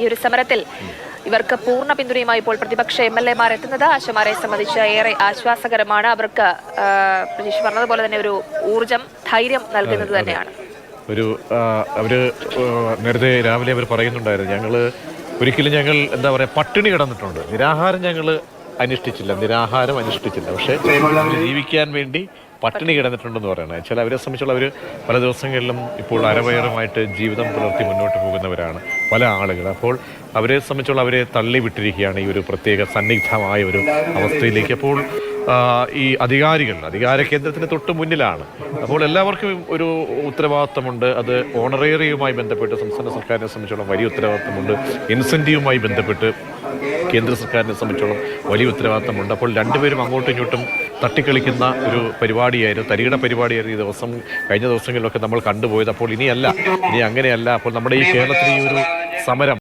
ഈ ഒരു സമരത്തിൽ ഇവർക്ക് പൂർണ പിന്തുണയുമായി ഇപ്പോൾ പ്രതിപക്ഷ എം എൽ എമാർ എത്തുന്നത്. ആശമാരെ സംബന്ധിച്ച് ഏറെ ആശ്വാസകരമാണ്. അവർക്ക് പറഞ്ഞതുപോലെ തന്നെ ഒരു ഊർജം ധൈര്യം നൽകുന്നത് തന്നെയാണ്. ഒരു അവർ നേരത്തെ രാവിലെ അവർ പറയുന്നുണ്ടായിരുന്നു ഞങ്ങൾ ഒരിക്കലും ഞങ്ങൾ എന്താ പറയുക പട്ടിണി കിടന്നിട്ടുണ്ട്. നിരാഹാരം ഞങ്ങൾ അനുഷ്ഠിച്ചില്ല. നിരാഹാരം അനുഷ്ഠിച്ചില്ല. പക്ഷേ ജീവിക്കാൻ വേണ്ടി പട്ടിണി കിടന്നിട്ടുണ്ടെന്ന് പറയുന്നത് ചില അവരെ സംബന്ധിച്ചുള്ള അവർ പല ദിവസങ്ങളിലും ഇപ്പോൾ അരവയറുമായിട്ട് ജീവിതം പുലർത്തി മുന്നോട്ട് പോകുന്നവരാണ് പല ആളുകൾ. അപ്പോൾ അവരെ സംബന്ധിച്ചുള്ള അവരെ തള്ളി വിട്ടിരിക്കുകയാണ് ഈ ഒരു പ്രത്യേക സന്നിഗ്ധമായ ഒരു അവസ്ഥയിലേക്ക്. അപ്പോൾ ഈ അധികാരികൾ അധികാര കേന്ദ്രത്തിന് തൊട്ട് മുന്നിലാണ്. അപ്പോൾ എല്ലാവർക്കും ഒരു ഉത്തരവാദിത്തമുണ്ട്. അത് ഓണറേറിയുമായി ബന്ധപ്പെട്ട് സംസ്ഥാന സർക്കാരിനെ സംബന്ധിച്ചോളം വലിയ ഉത്തരവാദിത്തമുണ്ട്. ഇൻസെന്റീവുമായി ബന്ധപ്പെട്ട് കേന്ദ്ര സർക്കാരിനെ സംബന്ധിച്ചോളം വലിയ ഉത്തരവാദിത്തമുണ്ട്. അപ്പോൾ രണ്ടുപേരും അങ്ങോട്ടും ഇങ്ങോട്ടും തട്ടിക്കളിക്കുന്ന ഒരു പരിപാടിയായിരുന്നു തരികിട പരിപാടിയായിരുന്നു ഈ ദിവസം കഴിഞ്ഞ ദിവസങ്ങളിലൊക്കെ നമ്മൾ കണ്ടുപോയത്. അപ്പോൾ ഇനിയല്ല ഇനി അങ്ങനെയല്ല. അപ്പോൾ നമ്മുടെ ഈ കേരളത്തിലെ ഈ ഒരു സമരം